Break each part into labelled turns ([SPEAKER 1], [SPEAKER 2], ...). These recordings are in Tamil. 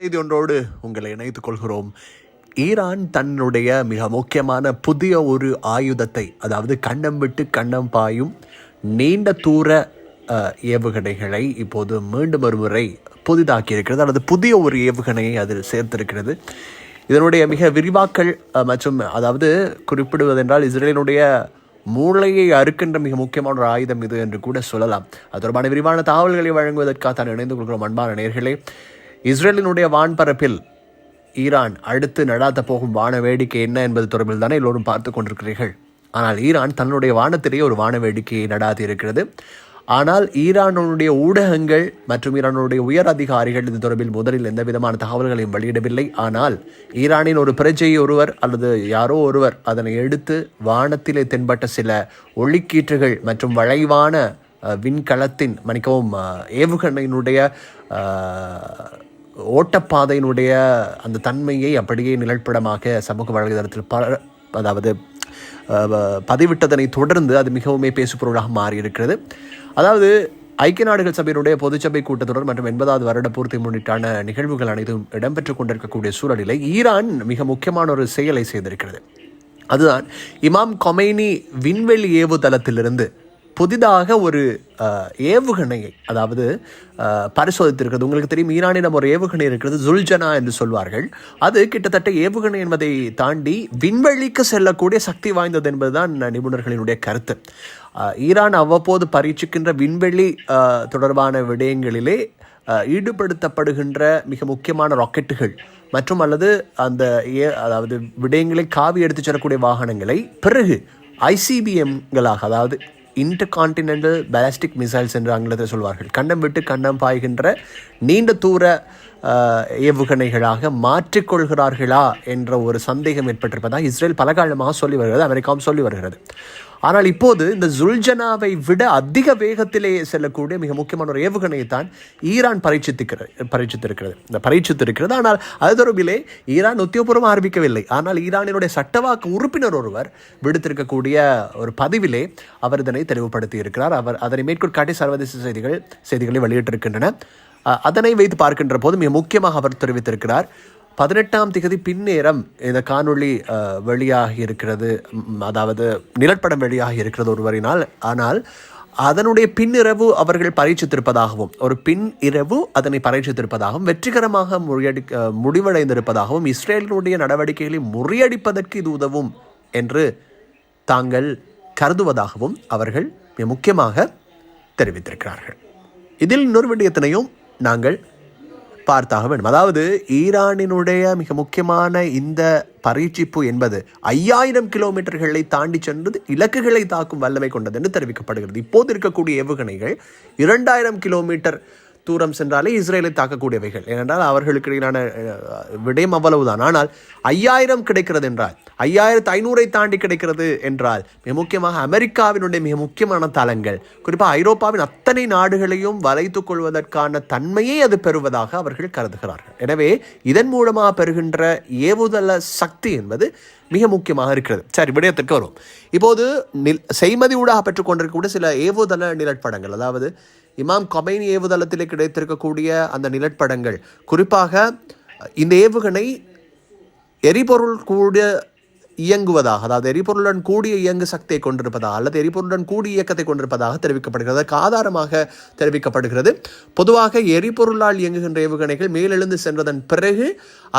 [SPEAKER 1] செய்தி ஒன்றோடு உங்களை இணைத்துக் கொள்கிறோம். ஈரான் தன்னுடைய மிக முக்கியமான புதிய ஒரு ஆயுதத்தை அதாவது கண்ணம் விட்டு கண்ணம் பாயும் நீண்ட தூர ஏவுகணைகளை இப்போது மீண்டும் ஒரு முறை புதிதாக்கி இருக்கிறது அல்லது புதிய ஒரு ஏவுகணையை அதில் சேர்த்திருக்கிறது. இதனுடைய மிக விரிவாக்கல் மற்றும் அதாவது குறிப்பிடுவதென்றால் இஸ்ரேலினுடைய மூளையை அறுக்கின்ற மிக முக்கியமான ஒரு ஆயுதம் இது என்று கூட சொல்லலாம். அது தொடர்பான விரிவான தகவல்களை வழங்குவதற்காக தான் இணைந்து கொள்கிறோம். அன்பான நேர்களே இஸ்ரேலினுடைய வான்பரப்பில் ஈரான் அடுத்து நடாத்த போகும் வான வேடிக்கை என்ன என்பது தொடர்பில் தானே எல்லோரும் பார்த்து கொண்டிருக்கிறீர்கள். ஆனால் ஈரான் தன்னுடைய வானத்திலேயே ஒரு வான வேடிக்கையை நடாத்தி இருக்கிறது. ஆனால் ஈரானுடைய ஊடகங்கள் மற்றும் ஈரானுடைய உயர் அதிகாரிகள் இது தொடர்பில் முதலில் எந்த விதமான தகவல்களையும் வெளியிடவில்லை. ஆனால் ஈரானின் ஒரு பிரஜை ஒருவர் அல்லது யாரோ ஒருவர் அதனை எடுத்து வானத்திலே தென்பட்ட சில ஒளிக்கீற்றுகள் மற்றும் வளைவான விண்கலத்தின் மன்னிக்கவும் ஏவுகணையினுடைய ஓட்டப்பாதையினுடைய அந்த தன்மையை அப்படியே நிழற்படமாக சமூக வலைதளத்தில் பல அதாவது பதிவிட்டதனை தொடர்ந்து அது மிகவுமே பேசுபொருளாக மாறியிருக்கிறது. அதாவது ஐக்கிய நாடுகள் சபையினுடைய பொதுச்சபை கூட்டத்தொடர் மற்றும் எண்பதாவது வருட பூர்த்தி முன்னிட்டான நிகழ்வுகள் அனைத்தும் இடம்பெற்றுக் கொண்டிருக்கக்கூடிய சூழலில் ஈரான் மிக முக்கியமான ஒரு செயலை செய்திருக்கிறது. அதுதான் இமாம் கொமைனி விண்வெளி ஏவுதளத்திலிருந்து புதிதாக ஒரு ஏவுகணையை அதாவது பரிசோதித்திருக்கிறது. உங்களுக்கு தெரியும் ஈரானிடம் ஒரு ஏவுகணை இருக்கிறது ஜுல்ஜனா என்று சொல்வார்கள். அது கிட்டத்தட்ட ஏவுகணை என்பதை தாண்டி விண்வெளிக்கு செல்லக்கூடிய சக்தி வாய்ந்தது என்பதுதான் நிபுணர்களினுடைய கருத்து. ஈரான் அவ்வப்போது பரீட்சிக்கின்ற விண்வெளி தொடர்பான விடயங்களிலே ஈடுபடுத்தப்படுகின்ற மிக முக்கியமான ராக்கெட்டுகள் மற்றும் அல்லது அந்த ஏ அதாவது விடயங்களை காவி எடுத்துச் செல்லக்கூடிய வாகனங்களை. பிறகு ஐசிபிஎம்களாக அதாவது இன்டர் கான்டினென்டல் பேலஸ்டிக் மிசைல்ஸ் என்று ஆங்கிலத்தில் சொல்வார்கள். கண்டம் விட்டு கண்டம் பாய்கின்ற நீண்ட தூர ஏவுகணைகளாக மாற்றிக்கொள்கிறார்களா என்ற ஒரு சந்தேகம் ஏற்பட்டிருப்பதாக இஸ்ரேல் பல காலமாக சொல்லி வருகிறது அமெரிக்காவும் சொல்லி வருகிறது. ஆனால் இப்போது இந்த ஜுல்ஜனாவை விட அதிக வேகத்திலே செல்லக்கூடிய மிக முக்கியமான ஒரு ஏவுகணையை தான் ஈரான் பரீட்சித்திருக்கிறது பரீட்சித்திருக்கிறது. இந்த பரீட்சித்திருக்கிறது. ஆனால் அது தொடர்பிலே ஈரான் உத்தியோகபூர்வம் ஆரம்பிக்கவில்லை ஆனால் ஈரானினுடைய சட்டவாக்கு உறுப்பினர் ஒருவர் விடுத்திருக்கக்கூடிய ஒரு பதிவிலே அவர் இதனை தெளிவுபடுத்தி இருக்கிறார் அவர் அதனை மேற்கொள்காட்டி சர்வதேச செய்திகள் செய்திகளை வெளியிட்டிருக்கின்றன. அதனை வைத்து பார்க்கின்ற போது மிக முக்கியமாக அவர் தெரிவித்திருக்கிறார். பதினெட்டாம் திகதி பின்னேரம் இந்த காணொளி வெளியாகி இருக்கிறது அதாவது நிலப்படம் வெளியாகி இருக்கிறது ஒருவரினால். ஆனால் அதனுடைய பின்னிரவு அவர்கள் பரீட்சித்திருப்பதாகவும் ஒரு பின் இரவு அதனை பரீட்சித்திருப்பதாகவும் வெற்றிகரமாக முறியடி முடிவடைந்திருப்பதாகவும் இஸ்ரேலினுடைய நடவடிக்கைகளை முறியடிப்பதற்கு இது உதவும் என்று தாங்கள் கருதுவதாகவும் அவர்கள் மிக முக்கியமாக தெரிவித்திருக்கிறார்கள். இதில் இன்னொரு விடயத்தினையும் நாங்கள் பார்த்தாக வேண்டும். அதாவது ஈரானினுடைய மிக முக்கியமான இந்த பரீட்சிப்பு என்பது ஐயாயிரம் கிலோமீட்டர்களை தாண்டி சென்று இலக்குகளை தாக்கும் வல்லமை கொண்டது என்று தெரிவிக்கப்படுகிறது. இப்போது இருக்கக்கூடிய ஏவுகணைகள் இரண்டாயிரம் கிலோமீட்டர் தூரம் சென்றாலே இஸ்ரேலை தாக்கக்கூடியவைகள். ஏனென்றால் அவர்களுக்கு இடையிலான விடயம் அவ்வளவுதான். ஆனால் ஐயாயிரம் கிடைக்கிறது என்றால் ஐயாயிரத்து ஐநூறை தாண்டி கிடைக்கிறது என்றால் மிக முக்கியமாக அமெரிக்காவினுடைய மிக முக்கியமான தளங்கள் குறிப்பாக ஐரோப்பாவின் அத்தனை நாடுகளையும் வளைத்துக் கொள்வதற்கான தன்மையை அது பெறுவதாக அவர்கள் கருதுகிறார்கள். எனவே இதன் மூலமாக பெறுகின்ற ஏவுதள சக்தி என்பது மிக முக்கியமாக இருக்கிறது. சரி விடயத்திற்கு வரும் இப்போது நில் செய்மதி ஊடாக பெற்றுக்கொண்டிருக்கக்கூடிய சில ஏவுதள நிலப்படங்கள் அதாவது இமாம் கொமைனி ஏவுதளத்திலே கிடைத்திருக்கக்கூடிய அந்த நிலப்படங்கள் குறிப்பாக இந்த ஏவுகணை எரிபொருள் கூட இயங்குவதாக அதாவது எரிபொருளுடன் கூடிய இயங்கு சக்தியை கொண்டிருப்பதாக அல்லது எரிபொருளுடன் கூடிய இயக்கத்தை கொண்டிருப்பதாக தெரிவிக்கப்படுகிறது. அதற்கு ஆதாரமாக தெரிவிக்கப்படுகிறது. பொதுவாக எரிபொருளால் இயங்குகின்ற ஏவுகணைகள் மேலெழுந்து சென்றதன் பிறகு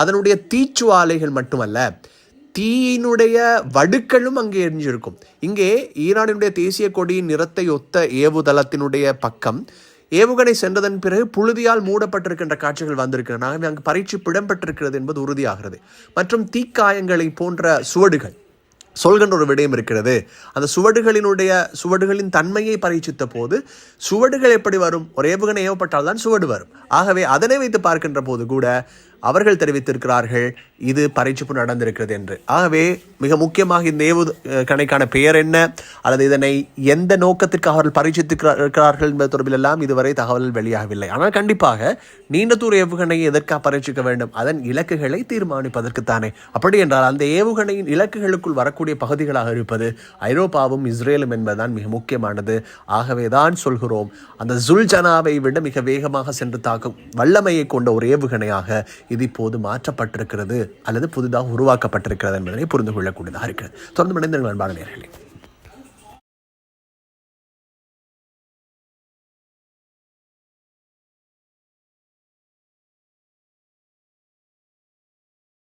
[SPEAKER 1] அதனுடைய தீச்சுவாலைகள் மட்டுமல்ல தீயினுடைய வடுக்களும் அங்கே எரிஞ்சிருக்கும். இங்கே ஈரானினுடைய தேசிய கொடியின் நிறத்தை ஒத்த ஏவுதளத்தினுடைய பக்கம் ஏவுகணை சென்றதன் பிறகு புழுதியால் மூடப்பட்டிருக்கின்ற காட்சிகள் வந்திருக்கின்றன. அங்கு பரீட்சை இடம்பெற்றிருக்கிறது என்பது உறுதியாகிறது. மற்றும் தீக்காயங்களை போன்ற சுவடுகள் சொல்கின்ற ஒரு விடயம் இருக்கிறது. அந்த சுவடுகளினுடைய சுவடுகளின் தன்மையை பரீட்சித்த போது சுவடுகள் எப்படி வரும்? ஒரு ஏவுகணை ஏவப்பட்டால் தான் சுவடு வரும். ஆகவே அதனை வைத்து பார்க்கின்ற போது கூட அவர்கள் தெரிவித்திருக்கிறார்கள் இது பரீட்சிப்பு நடந்திருக்கிறது என்று. ஆகவே மிக முக்கியமாக இந்த ஏவு கணைக்கான பெயர் என்ன அல்லது இதனை எந்த நோக்கத்திற்கு அவர்கள் பரீட்சித்திருக்கிறார்கள் என்பது தொடர்பில் எல்லாம் இதுவரை தகவல் வெளியாகவில்லை. ஆனால் கண்டிப்பாக நீண்ட தூர ஏவுகணையை எதற்காக பரீட்சிக்க வேண்டும் அதன் இலக்குகளை தீர்மானிப்பதற்குத்தானே அப்படி என்றால் அந்த ஏவுகணையின் இலக்குகளுக்குள் வரக்கூடிய பகுதிகளாக இருப்பது ஐரோப்பாவும் இஸ்ரேலும் என்பதுதான் மிக முக்கியமானது. ஆகவே தான் சொல்கிறோம் அந்த ஜுல்ஜனாவை விட மிக வேகமாக சென்று தாக்கும் வல்லமையை கொண்ட ஒரு ஏவுகணையாக இது இப்போது மாற்றப்பட்டிருக்கிறது அல்லது புதிதாக உருவாக்கப்பட்டிருக்கிறது என்பதனை புரிந்து கொள்ளக்கூடியதாக இருக்கிறது. தொடர்ந்து மனிதர்கள் அன்பான நேர்களே